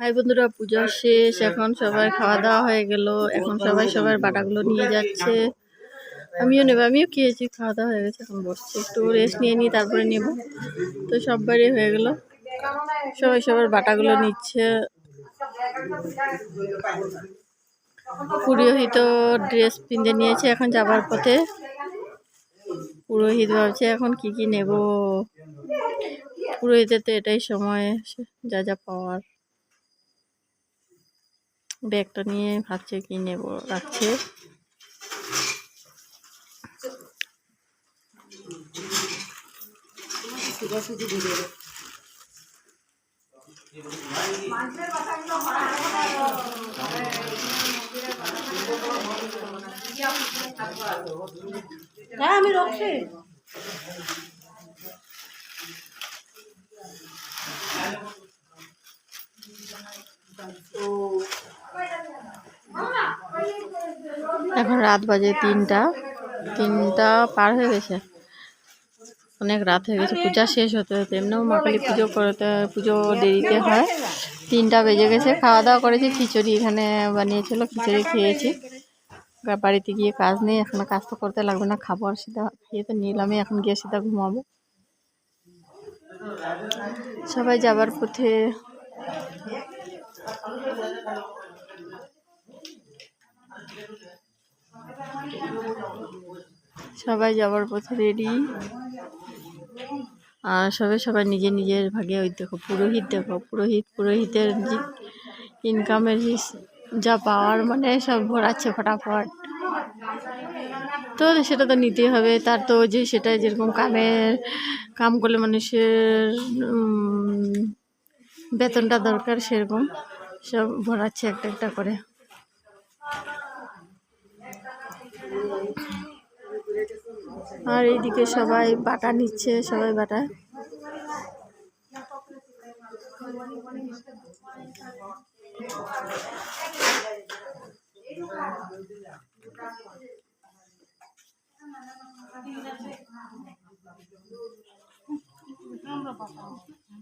High বন্ধুরা, পূজা শেষ। এখন সবাই খাওয়া দাওয়া হয়ে গেল। এখন সবাই সবার বাটাগুলো নিয়ে যাচ্ছে। আমিও নেব, আমিও খেয়েছি, খাওয়া দাওয়া হয়ে গেছে, এখন বসছি। একটু রেস্ট নিয়ে নিই, তারপরে নেব। তো সববারই হয়ে গেল। সবাই সবার বাটাগুলো নিচ্ছে। পুরোহিত ড্রেস পিঁধে নিয়েছে এখন যাবার পথে। পুরোহিত ভাবছে এখন কি কি নেব। পুরোহিতের তো এটাই সময় যা যা পাওয়ার। ব্যাগটা নিয়ে ভাবছে কি নেব রাখছে। হ্যাঁ আমি রক্ষে এখন রাত বাজে তিনটা। তিনটা পার হয়ে গেছে। অনেক রাত হয়ে গেছে। পূজা শেষ হতে হতে এমনিও মা কালী পুজো করতে, পুজো দেরিতে হয়। তিনটা বেজে গেছে। খাওয়া দাওয়া করেছি, খিচুড়ি এখানে বানিয়েছিল, খিচুড়ি খেয়েছি। বাড়িতে গিয়ে কাজ নেই, এখন কাজ তো করতে লাগবে না। খাব আর সিধা খেয়ে তো নিলামই। এখন গিয়ে সিধা ঘুমাবো। সবাই যাবার পথে সবাই যাবার পথে রেডি আর সবাই সবাই নিজের নিজের ভাগে ওই দেখো, পুরোহিত দেখো, পুরোহিত, পুরোহিতের ইনকামের যা পাওয়ার মানে সব ভরাচ্ছে ফটাফট। তো সেটা তো নিতেই হবে, তার তো যে সেটা যেরকম কামের, কাম করলে মানুষের বেতনটা দরকার সেরকম, সব ভরাচ্ছে একটা একটা করে। আর এইদিকে সবাই বাটা নিচ্ছে সবাই বাটা।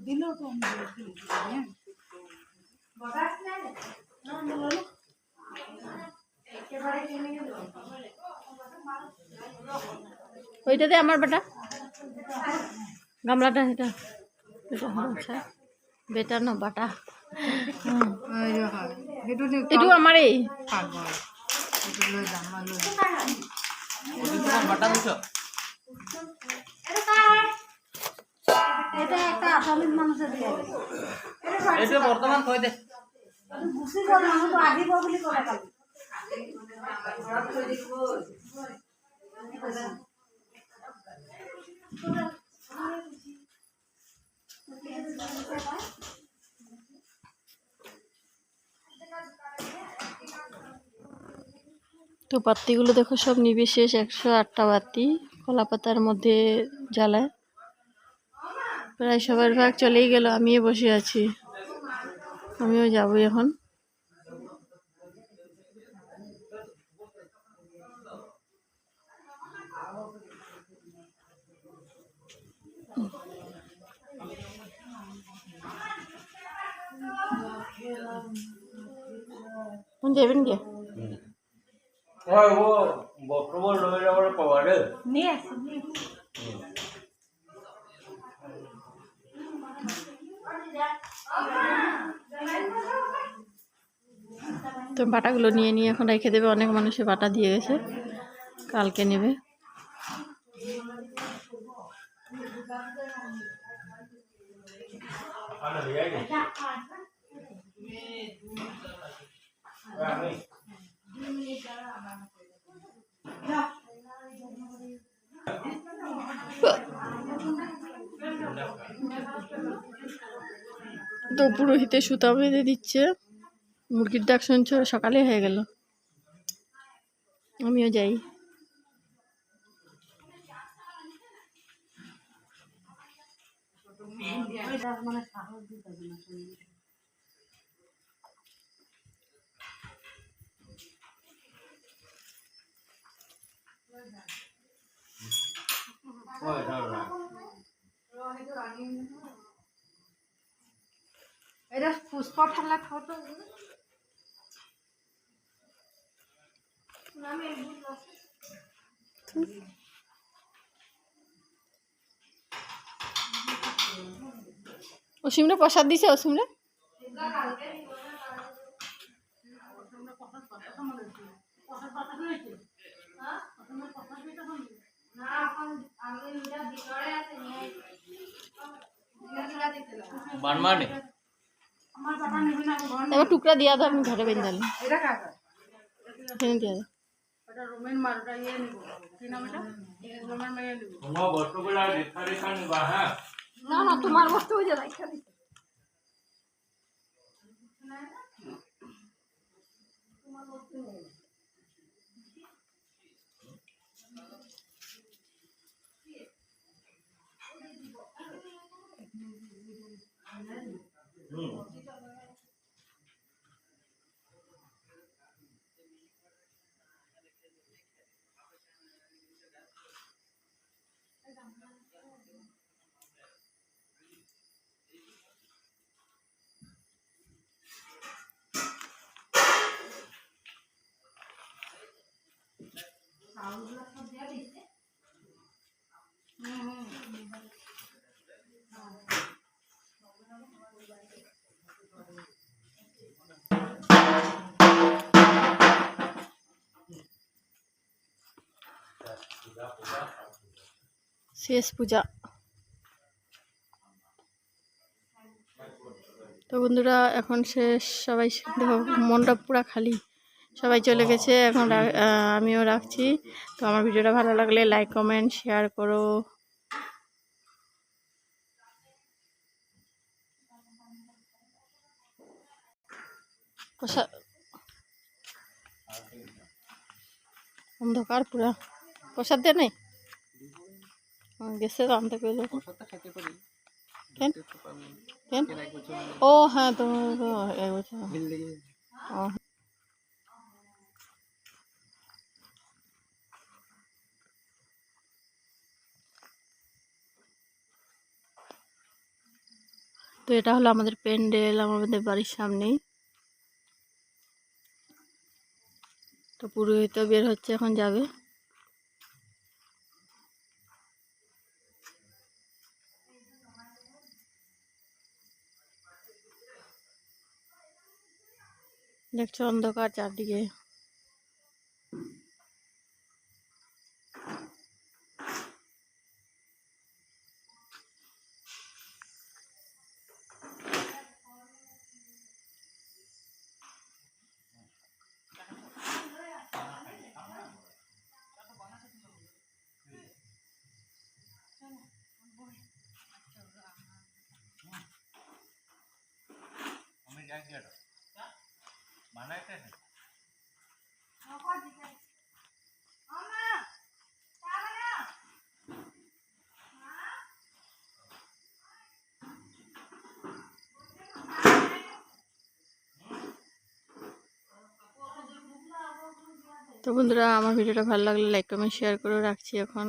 দিলেও তো আমি হ্যাঁ ওইটাতে আমার বাটা। গামলাটা এটা। এটা বেটা না বাটা। যে হয় আমার এই। এইটো বৰ্তমান দে আহিব বুলি কালি তো বাতিগুলো দেখো সব নিবে শেষ, একশো আটটা বাতি কলা পাতার মধ্যে জ্বালায়। প্রায় সবার ভাগ চলেই গেল, আমিও বসে আছি। আমিও যাব এখন কোন যাবেন কে হয় ও বস্তুবোৰ লৈ যাবলৈ ক'বা দেই নিয়ে আসি নিয়ে আসি। তো বাটাগুলো নিয়ে নিয়ে এখন রেখে দেবে, অনেক মানুষে বাটা দিয়ে গেছে কালকে নেবে তো পুরোহিতে সুতা বেঁধে দিচ্ছে। মুরগির ডাক শুনছো সকালে হয়ে গেল। আমিও যাই। মানে সাহস দিতে হবে না শুনলে। হয় ধৰ এটা পুষ্পা ঠাল্লা খাও তো। অসীমরে প্রসাদ দিছে অসীমরে? বানমানে? আমার বাবা নেবে না ঘর এবার টুকরা দিয়া দাও আমি ঘরে এটা কাকা এখানে দিয়া দাও। ইয়ে নিব। কি নাম এটা? রোমেন মাইয়া নিব। তোমার বস্তুগুলা দেখা দেখা হ্যাঁ? না না তোমার বস্তু হয়ে শেষ পূজা। তো বন্ধুরা, এখন শেষ। সবাই দেখো মণ্ডপ পুরা খালি। সবাই চলে গেছে, এখন আমিও রাখছি। তো আমার ভিডিওটা ভালো লাগলে লাইক কমেন্ট শেয়ার করো। অন্ধকার পুরা। প্রসাদ দেয় নাই? গেছে তো আনতে পেল কেন? কেন? ও হ্যাঁ তোমার তো এক বছর। ও তো এটা হলো আমাদের প্যান্ডেল আমাদের বাড়ির সামনেই। তো পুরোহিত বের হচ্ছে এখন যাবে। দেখছো অন্ধকার চারদিকে তো বন্ধুরা আমার ভিডিওটা ভালো লাগলে লাইক কমেন্ট শেয়ার করে রাখছি এখন।